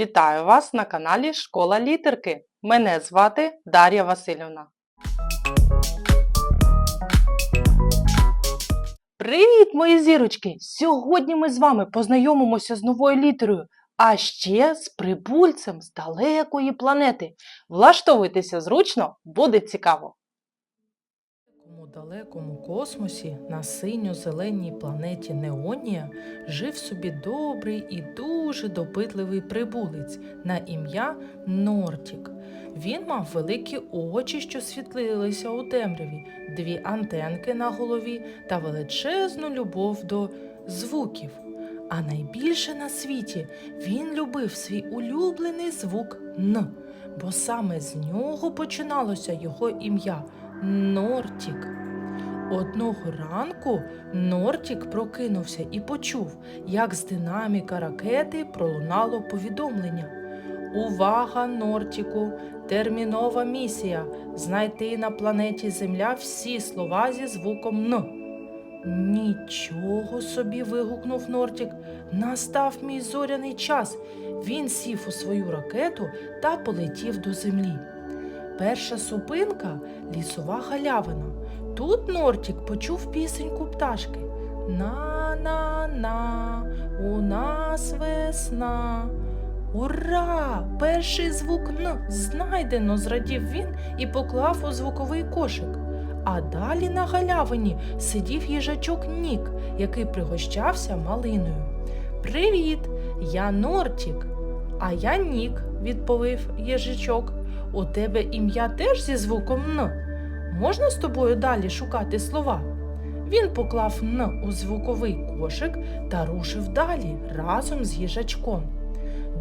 Вітаю вас на каналі Школа літерки. Мене звати Дар'я Васильівна. Привіт, мої зірочки! Сьогодні ми з вами познайомимося з новою літерою, а ще з прибульцем з далекої планети. Влаштовуйтеся зручно, буде цікаво. Далекому космосі на синьо-зеленій планеті Неонія жив собі добрий і дуже допитливий прибулець на ім'я Нортік. Він мав великі очі, що світлилися у темряві, дві антенки на голові та величезну любов до звуків. А найбільше на світі він любив свій улюблений звук Н, бо саме з нього починалося його ім'я Нортік. Одного ранку Нортік прокинувся і почув, як з динаміка ракети пролунало повідомлення. Увага, Нортіку! Термінова місія знайти на планеті Земля всі слова зі звуком Н. Нічого собі. вигукнув Нортік. Настав мій зоряний час. Він сів у свою ракету та полетів до землі. Перша супинка лісова галявина. Тут Нортік почув пісеньку пташки. На-на-на, у нас весна. Ура! Перший звук Н знайдено, зрадів він і поклав у звуковий кошик. А далі на галявині сидів їжачок Нік, який пригощався малиною. Привіт, я Нортік. А я Нік, відповів їжачок. У тебе ім'я теж зі звуком Н. Можна з тобою далі шукати слова? Він поклав Н у звуковий кошик та рушив далі разом з їжачком.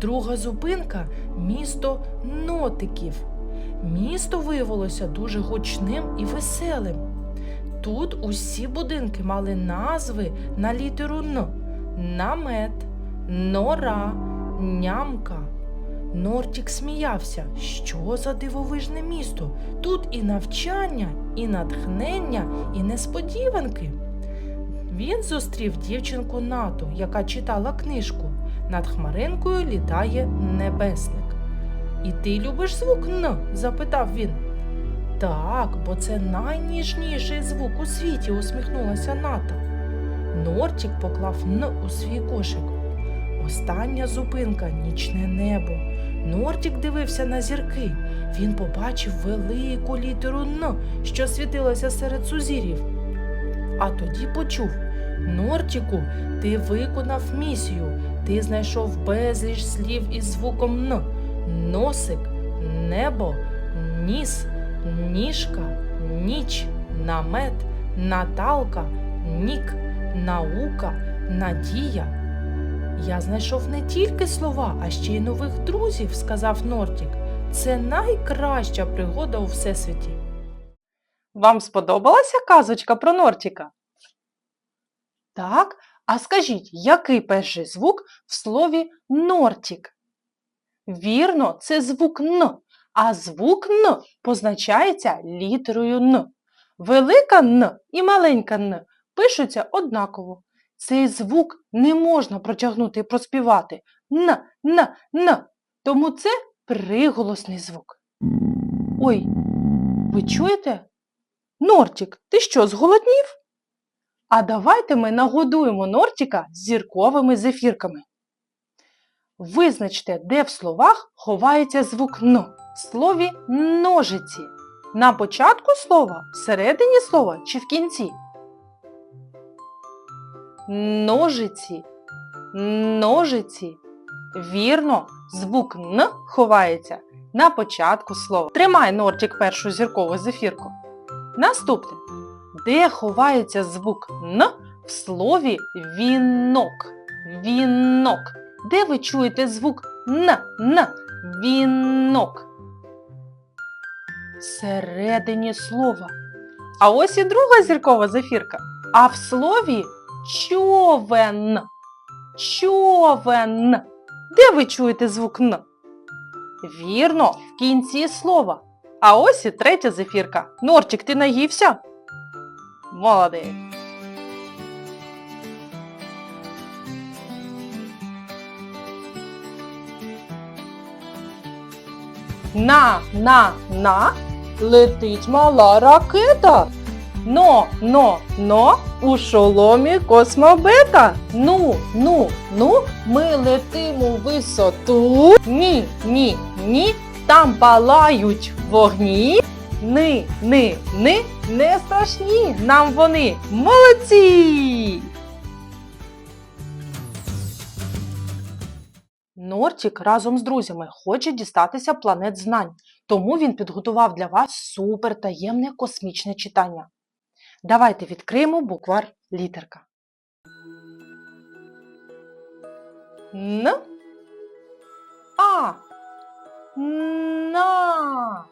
Друга зупинка місто Нотиків. Місто виявилося дуже гучним і веселим. Тут усі будинки мали назви на літеру Н: намет, нора, нямка. Нортік сміявся. Що за дивовижне місто? Тут і навчання, і натхнення, і несподіванки. Він зустрів дівчинку Нату, яка читала книжку. Над хмаринкою літає небесник. І ти любиш звук Н? запитав він. Так, бо це найніжніший звук у світі, усміхнулася Ната. Нортік поклав Н у свій кошик. Остання зупинка нічне небо. Нортік дивився на зірки. Він побачив велику літеру Н, що світилася серед сузір'їв. А тоді почув Нортіку, ти виконав місію. Ти знайшов безліч слів із звуком Н. Носик, небо, ніс, ніжка, ніч, намет, наталка, нік, наука, надія. Я знайшов не тільки слова, а ще й нових друзів, сказав Нортік. Це найкраща пригода у всесвіті. Вам сподобалася казочка про Нортіка? Так, а скажіть, який перший звук в слові Нортік? Вірно, це звук Н, а звук Н позначається літерою Н. Велика Н і маленька Н пишуться однаково. Цей звук не можна протягнути і проспівати. Н, Н, Н. Тому це приголосний звук. Ой, ви чуєте? Нортік, ти що, зголоднів? А давайте ми нагодуємо Нортіка зірковими зефірками. Визначте, де в словах ховається звук Н в слові ножиці. На початку слова, всередині слова чи в кінці? Ножиці. Ножиці. Вірно, звук Н ховається на початку слова. Тримай Нортік першу зіркову зефірку. Наступне. Де ховається звук Н в слові вінок? Вінок. Де ви чуєте звук Н? Н? Вінок. Всередині слова. А ось і друга зіркова зефірка. А в слові човен. Човен. Де ви чуєте звук Н? Вірно, в кінці слова. А ось і третя зефірка. Норчик, ти наївся? Молодець. На, на, на летить мала ракета. Но, но, но у шоломі космобета. Ну, ну, ну, ми летимо у висоту. Ні, ні, ні, там палають вогні. Ни, ни, ни, не страшні нам вони. Молодці! Нортік разом з друзями хоче дістатися планет знань, тому він підготував для вас супертаємне космічне читання. Давайте відкриємо буквар літерка. Н. А. На.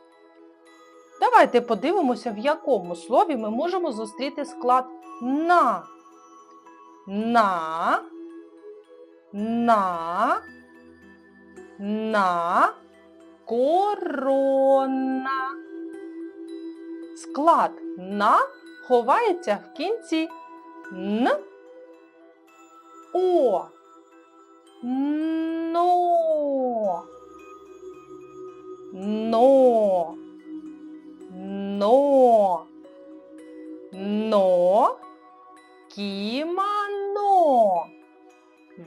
Давайте подивимося, в якому слові ми можемо зустріти склад на. На. На. На. Корона. Склад на ховається в кінці н. О. Но. Но. Но. Но. Кімано.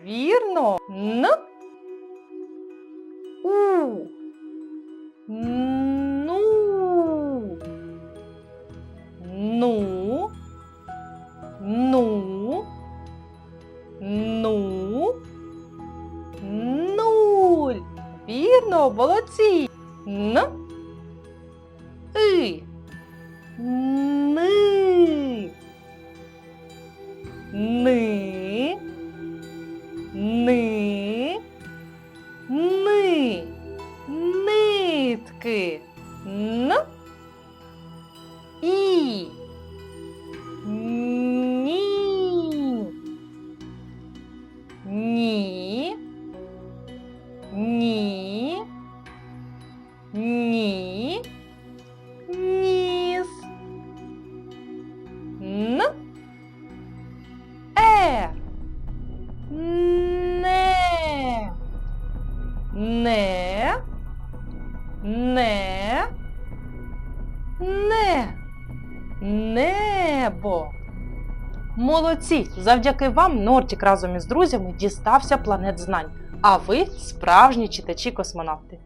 Вірно. Н. Вірно, молодці. Н. И. Ни. Ни. Ни. Ни. Нитки. Н. І. Ні. Ні. Ні. Не. Не. Небо. Молодці! Завдяки вам Нортік разом із друзями дістався планет знань. А ви справжні читачі космонавти.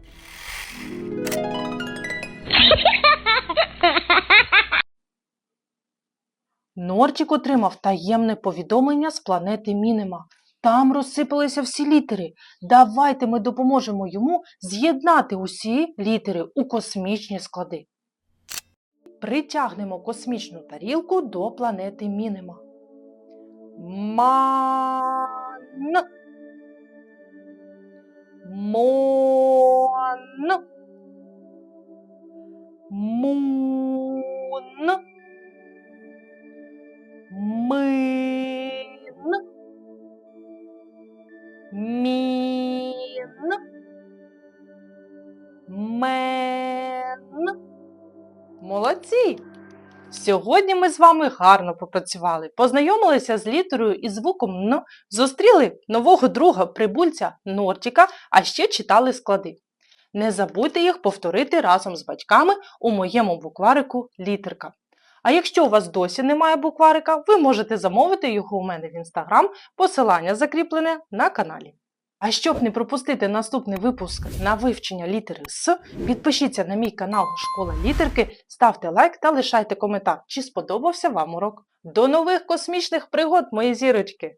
Нортік отримав таємне повідомлення з планети Мінема. Там розсипалися всі літери. Давайте ми допоможемо йому з'єднати усі літери у космічні склади. Притягнемо космічну тарілку до планети Мінема. Ман. Мон. Мун. Мин. Молодці! Сьогодні ми з вами гарно попрацювали, познайомилися з літерою і звуком Н, зустріли нового друга прибульця Нортіка, а ще читали склади. Не забудьте їх повторити разом з батьками у моєму букварику літерка. А якщо у вас досі немає букварика, ви можете замовити його у мене в інстаграм, посилання закріплене на каналі. А щоб не пропустити наступний випуск на вивчення літери С, підпишіться на мій канал Школа літерки, ставте лайк та лишайте коментар, чи сподобався вам урок. До нових космічних пригод, мої зірочки!